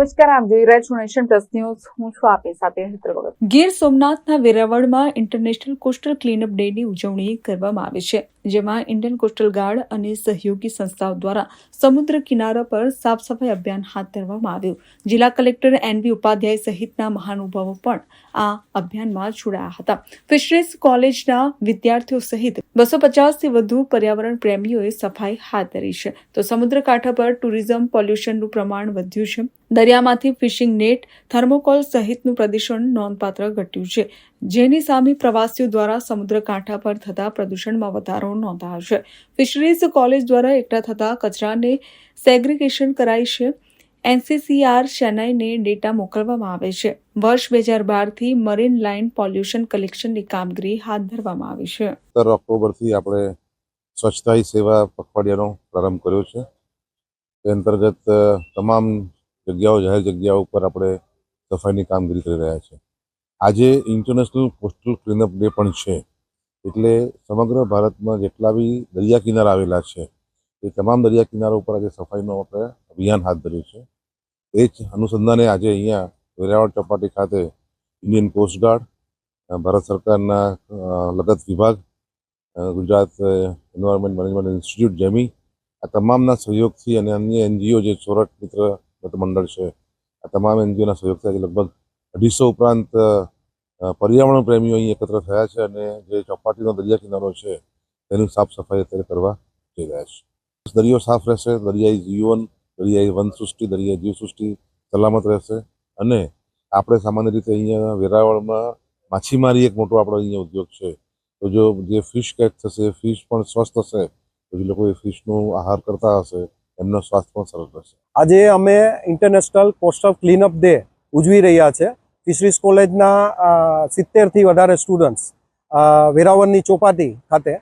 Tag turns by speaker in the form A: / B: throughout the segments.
A: નમસ્કાર, આપ જોઈ રહ્યા છો નેશન હું છું આપની સાથે ભગત.
B: ગીર સોમનાથના વેરાવળમાં ઇન્ટરનેશનલ કોસ્ટલ ક્લીનઅપ ડેની ઉજવણી કરવામાં આવી છે. જેમાં ઇન્ડિયન કોસ્ટલ ગાર્ડ અને સહયોગી સંસ્થાઓ દ્વારા સમુદ્ર કિનારા પર સાફ સફાઈ અભિયાન હાથ ધરવામાં આવ્યું. જિલ્લા કલેક્ટર એનવી ઉપાધ્યાય સહિતના મહાનુભાવો પણ આ અભિયાનમાં જોડાયા હતા. ફિશરીઝ કોલેજના વિદ્યાર્થીઓ સહિત બસો પચાસથી વધુ પર્યાવરણ પ્રેમીઓએ સફાઈ હાથ ધરી છે. તો સમુદ્ર કાંઠા પર ટુરિઝમ પોલ્યુશનનું પ્રમાણ વધ્યું છે. દરિયામાંથી ફિશિંગ નેટ, થર્મોકોલ સહિતનું પ્રદૂષણ નોંધપાત્ર ઘટ્યું છે. જેની સામે પ્રવાસીઓ દ્વારા સમુદ્ર કાંઠા પર થતા પ્રદૂષણમાં વધારો નોંધાયો છે. ફિશરીઝ કોલેજ દ્વારા એકઠા થતા કચરાને સેગ્રિગેશન કરાય છે. એનસીસીઆર ચેન્નાઈને ડેટા મોકલવામાં આવે છે. વર્ષ બે હજાર બારથી મરીન લાઇન પોલ્યુશન કલેક્શનની કામગીરી હાથ ધરવામાં આવી છે.
C: સત્તર ઓક્ટોબરથી આપણે સ્વચ્છતા સેવા પખવાડિયાનો પ્રારંભ કર્યો છે. તે અંતર્ગત તમામ જગ્યાઓ, જાહેર જગ્યાઓ ઉપર આપણે સફાઈની કામગીરી કરી રહ્યા છે આજે ઇન્ટરનેશનલ કોસ્ટલ ક્લીનઅપ ડે પણ છે. એટલે સમગ્ર ભારતમાં જેટલા બી દરિયા કિનારા આવેલા છે, એ તમામ દરિયા કિનારા ઉપર આજે સફાઈનો આપણે અભિયાન હાથ ધર્યું છે. એ જ અનુસંધાને આજે અહીંયા વેરાવળ ચોપાટી ખાતે ઇન્ડિયન કોસ્ટગાર્ડ ભારત સરકારના લગત વિભાગ ગુજરાત એન્વાયરમેન્ટ મેનેજમેન્ટ ઇન્સ્ટિટ્યૂટ જેમી, આ તમામના સહયોગથી અને અન્ય એનજીઓ જે સોરઠ મિત્ર મંડળ છે, આ તમામ એનજીઓના સહયોગથી આજે લગભગ અઢીસો ઉપરાંત પર્યાવરણ પ્રેમીઓ અહીં એકત્ર થયા છે અને જે ચોપાટીનો દરિયા કિનારો છે તેની સાફ સફાઈ અત્યારે કરવા જઈ રહ્યા છે. દરિયો સાફ રહેશે, દરિયાઈ જીવન, દરિયાઈ વનસૃષ્ટિ, દરિયાઈ જીવસૃષ્ટિ સલામત રહેશે અને આપણે સામાન્ય રીતે અહીંયા વેરાવળમાં માછીમારી એક મોટો આપણો અહીંયા ઉદ્યોગ છે. તો જો જે ફિશ કેચ થશે, ફિશ પણ સ્વસ્થ હશે તો જે લોકો એ ફિશનો આહાર કરતા હશે, એમનો સ્વાસ્થ્ય પણ સરસ રહેશે.
D: આજે અમે ઇન્ટરનેશનલ કોસ્ટલ ક્લીનઅપ ડે ઉજવી રહ્યા છે. ફિશરીઝ કોલેજના સિત્તેરથી વધારે સ્ટુડન્ટ્સ વેરાવળની ચોપાટી ખાતે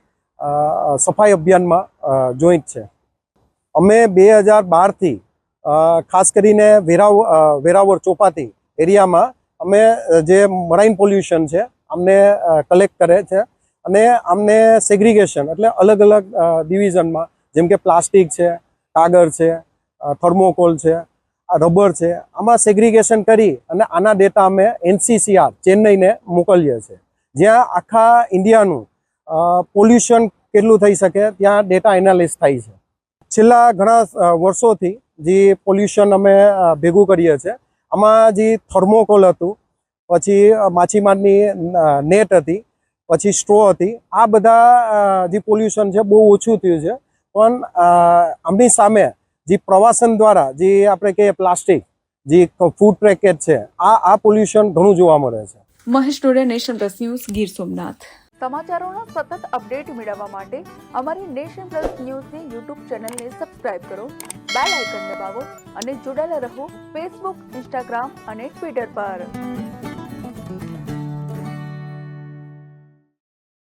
D: સફાઈ અભિયાનમાં જોઈન્ટ છે. અમે બે હજાર બારથી ખાસ કરીને વેરાવ વેરાવળ ચોપાટી એરિયામાં અમે જે મરાઇન પોલ્યુશન છે, અમને કલેક્ટ કરે છે અને અમને સેગ્રિગેશન એટલે અલગ અલગ ડિવિઝનમાં જેમ કે પ્લાસ્ટિક છે, કાગળ છે થર્મોકોલ છે રબર છે. આમાં સેગ્રિગેશન કરી અને આના ડેટા અમે એનસીસીઆર ચેન્નઈને મોકલીએ છીએ. જ્યાં આખા ઇન્ડિયાનું પોલ્યુશન કેટલું થઈ શકે ત્યાં ડેટા એનાલિસ થાય છે. છેલ્લા ઘણા વર્ષોથી જે પોલ્યુશન અમે ભેગું કરીએ છીએ, આમાં જે થર્મોકોલ હતું, પછી માછીમારની નેટ હતી, પછી સ્ટ્રો હતી, આ બધા જે પોલ્યુશન છે બહુ ઓછું થયું છે. પણ આમની સામે જે પ્રવાસન દ્વારા જે આપણે કહીએ પ્લાસ્ટિક જે ફૂડ પેકેટ છે આ આ પોલ્યુશન ઘણું જોવા મળે છે.
B: Mahesh Todiya nation plus news Gir Somnath.
A: સમાચારોનો સતત અપડેટ મેળવવા માટે અમારી નેશન પ્લસ ન્યૂઝની યુટ્યુબ ચેનલને સબસ્ક્રાઇબ કરો બેલ આઇકન દબાવો અને જોડાયેલા રહો ફેસબુક ઇન્સ્ટાગ્રામ અને ટ્વિટર પર.